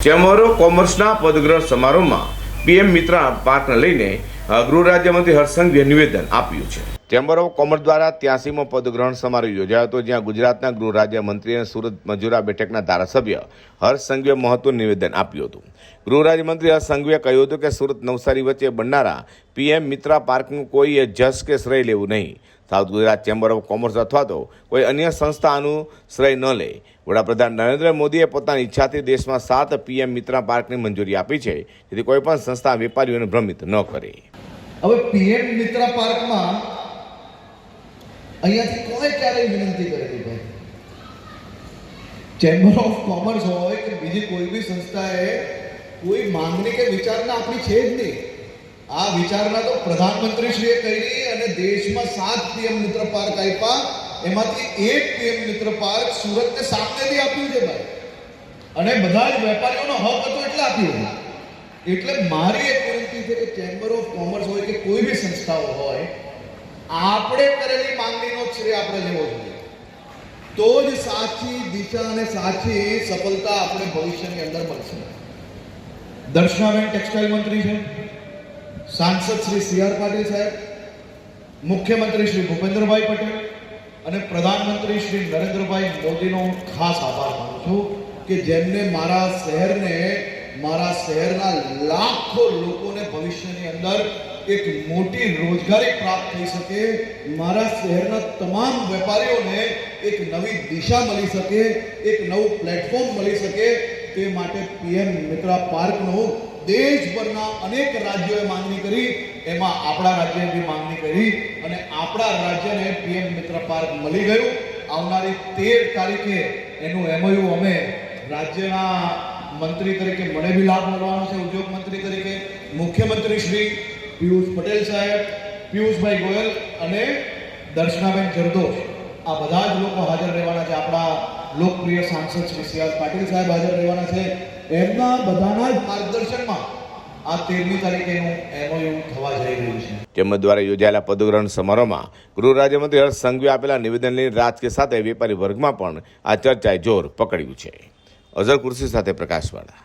Chamber કોમર્સના પદગ્રહ સમારોહમાં PM Mitra પાર્કને લઈને ગૃહ રાજ્યમંત્રી હર્ષસંઘવીએ નિવેદન આપ્યું છે. ચેમ્બર ઓફ કોમર્સ દ્વારા ત્યાસીમો પદગ્રહણ સમારોહ યોજાયો હતો, જ્યાં ગુજરાતના ગૃહ રાજ્યમંત્રી અને સુરત મજૂરા બેઠકના ધારાસભ્ય હર્ષ સંઘવીએ મહત્વનું નિવેદન આપ્યું હતું. ગૃહ રાજ્યમંત્રી હર્ષ સંઘવીએ કહ્યું હતું કે, સુરત નવસારી વચ્ચે બનનારા પીએમ મિત્રા પાર્કનું કોઈએ જસ કે શ્રેય લેવું નહીં. South Gujarat chamber of commerce અથવા તો કોઈ અન્ય સંસ્થા આનું શ્રેય ન લે. વડાપ્રધાન નરેન્દ્ર મોદીએ પોતાની ઈચ્છાથી દેશમાં સાત પીએમ મિત્રા પાર્કની મંજૂરી આપી છે, જેથી કોઈપણ સંસ્થા વેપારીઓને ભ્રમિત ન કરે. હવે પીએમ મિત્રા પાર્કમાં અહીંયાથી કોઈ ક્યારેય વિનંતી કરેલી ભાઈ. ચેમ્બર ઓફ કોમર્સ હોય કે બીજી કોઈ બી સંસ્થાએ કોઈ માંગણી કે વિચારણા આપણી છે જ નહીં. આ વિચારના તો પ્રધાનમંત્રીશ્રીએ કરી અને દેશમાં સાત પીએમ મિત્ર પાર્ક આપ્યા. એમાંથી એક પીએમ મિત્ર પાર્ક સુરતને સામેથી આપ્યું છે ભાઈ. અને બધા જ વેપારીઓનો હક હતો એટલે આપ્યું. એટલે મારી એક વિનંતી છે કે ચેમ્બર ઓફ કોમર્સ હોય કે કોઈ બી સંસ્થાઓ હોય આપણે કરેલી માંગણીનો શ્રેય આપણે લેવો જોઈએ. તો જ સાચી દિશા અને સાચી સફળતા આપણે ભવિષ્યની અંદર મળશે. દર્શનાબેન ટેક્સટાઇલ મંત્રી છે. સાંસદ શ્રી સી આર પાટીલ સાહેબ, મુખ્યમંત્રી શ્રી ભૂપેન્દ્રભાઈ પટેલ અને પ્રધાનમંત્રી શ્રી નરેન્દ્રભાઈ મોદીનો ખાસ આભાર માનું છું કે જેમને મારા શહેરને, મારા શહેરના લાખો લોકોને ભવિષ્યની અંદર એક મોટી રોજગારી પ્રાપ્ત થઈ શકે, મારા શહેરના તમામ વેપારીઓને એક નવી દિશા મળી શકે, એક નવું પ્લેટફોર્મ મળી શકે. તે માટે પીએમ મિત્રા પાર્કનું દેશભરના અનેક રાજ્યોએ માંગણી કરી, એમાં આપણા રાજ્યએ બી માંગણી કરી અને આપણા રાજ્યને પીએમ મિત્ર પાર્ક મળી ગયું. આવનારી તેર તારીખે એનું એમઓયુ અમે રાજ્યના મંત્રી તરીકે મને બી લાભ મળવાનો છે ઉદ્યોગ મંત્રી તરીકે, મુખ્યમંત્રી શ્રી પિયુષ પટેલ સાહેબ, પિયુષભાઈ ગોયલ અને દર્શનાબેન જરદોશ. આ બધા જ લોકો હાજર રહેવાના છે. આપણા લોકપ્રિય સાંસદ શ્રી સી પાટીલ સાહેબ હાજર રહેવાના છે. એમના બધાના માર્ગદર્શનમાં દ્વારા યોજાયેલા પદગ્રહણ સમારોહમાં ગૃહ રાજ્યમંત્રી હર્ષ સંઘવી આપેલા નિવેદનની રાજકીય સાથે વેપારી વર્ગમાં પણ આ ચર્ચાએ જોર પકડ્યું છે. અઝર કુર્સી સાથે પ્રકાશવાળા.